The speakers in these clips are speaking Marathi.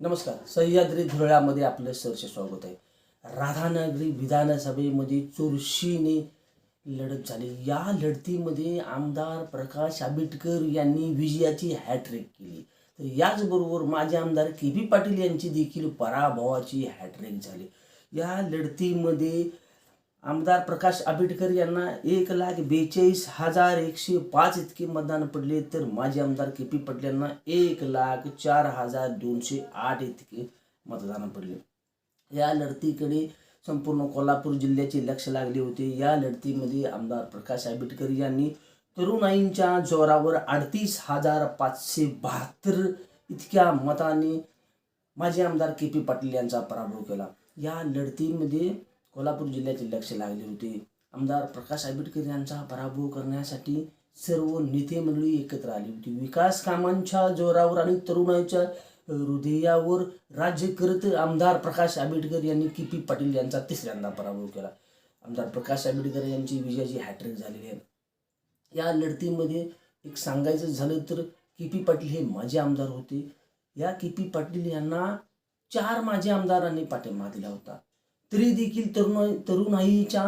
नमस्कार. सह्याद्री धुरळ्यामध्ये आपलं सरचे स्वागत आहे. राधानगरी विधानसभेमध्ये चुरशीने लढत झाली. या लढतीमध्ये आमदार प्रकाश आंबेडकर यांनी विजयाची हॅट्रिक केली. तर याचबरोबर माजी आमदार के पी पाटील यांची देखील पराभवाची हॅट्रिक झाली. या लढतीमध्ये आमदार प्रकाश आंबेडकर यांना एक लाख बेचाळीस हजार एकशे पाच इतके मतदान पडले तर माजी आमदार के पी पाटील यांना एक लाख चार हजार दोनशे आठ इतके मतदान पडले. या लढतीकडे संपूर्ण कोल्हापूर जिल्ह्याचे लक्ष लागले होते. या लढतीमध्ये आमदार प्रकाश आंबेडकर यांनी तरुणाईंच्या जोरावर अडतीस हजार पाचशे बहात्तर इतक्या मताने माजी आमदार के पी पाटील यांचा पराभव केला. या लढतीमध्ये कोल्हापूर जिल्ह्याचे लक्ष लागले होते. आमदार प्रकाश आंबेडकर यांचा पराभव करण्यासाठी सर्व नेते मंडळी एकत्र आली होती. विकास कामांच्या जोरावर आणि तरुणांच्या हृदयावर राज्य करत आमदार प्रकाश आंबेडकर यांनी के पी पाटील यांचा तिसऱ्यांदा पराभव केला. आमदार प्रकाश आंबेडकर यांची विजयाची हॅट्रिक झालेली आहे. या लढतीमध्ये एक सांगायचं झालं तर के पी पाटील हे माजी आमदार होते. या के पी पाटील यांना चार माजी आमदारांनी पाठिंबा दिला होता. तरी देखील तरुण तरुणाईच्या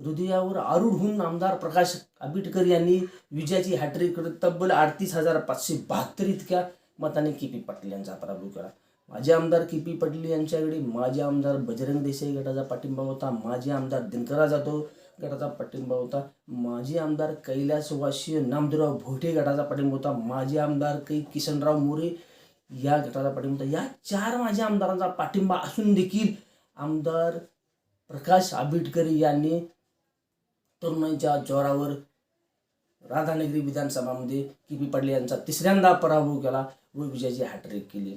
हृदयावर आरूढ होऊन आमदार प्रकाश आंबेडकर यांनी विजयाची हॅट्रिक करत तब्बल अडतीस हजार पाचशे बहात्तर इतक्या मताने के पी पाटील यांचा पराभव केला. माजी आमदार के पी पाटील यांच्याकडे माजी आमदार बजरंग देसाई गटाचा पाठिंबा होता माजी आमदार दिनकरा जाधव गटाचा पाठिंबा होता माजी आमदार कैलासवासीय नामदेवराव भोटे गटाचा पाठिंबा होता माजी आमदार कै किसनराव मोरे या गटाचा पाठिंबा होता. या चार माजी आमदारांचा पाठिंबा असून देखील आमदार प्रकाश आंबेडकर यांनी तरुणांच्या जोरावर राधानगरी विधानसभामध्ये किपी पाडले यांचा तिसऱ्यांदा पराभव केला व विजयाची हॅट्रिक केली.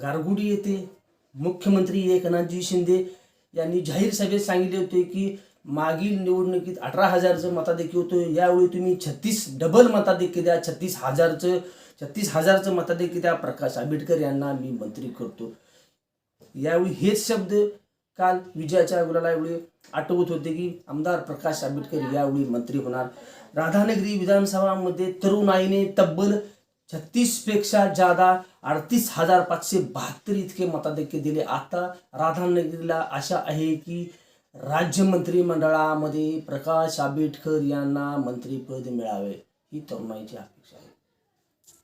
गारगुडी येथे मुख्यमंत्री एकनाथजी शिंदे यांनी जाहीर सभेत सांगितले होते की मागील निवडणुकीत अठरा हजारचं मताधिक्य होतं. यावेळी तुम्ही छत्तीस डबल मताधिक्य द्या. छत्तीस हजारचं छत्तीस हजारचं मताधिक्य द्या. प्रकाश आंबेडकर यांना मी मंत्री करतो. यावेळी हेच शब्द काल विजयाच्या गुलाला यावेळी आठवत होते की आमदार प्रकाश आंबेडकर यावेळी मंत्री होणार. राधानगरी विधानसभामध्ये तरुणाईने तब्बल छत्तीसपेक्षा जादा अडतीस हजार पाचशे बहात्तर इतके मताधिक्य दिले. आता राधानगरीला आशा आहे की राज्य मंत्रिमंडळामध्ये प्रकाश आंबेडकर यांना मंत्रीपद मिळावे ही तरुणाईची अपेक्षा आहे.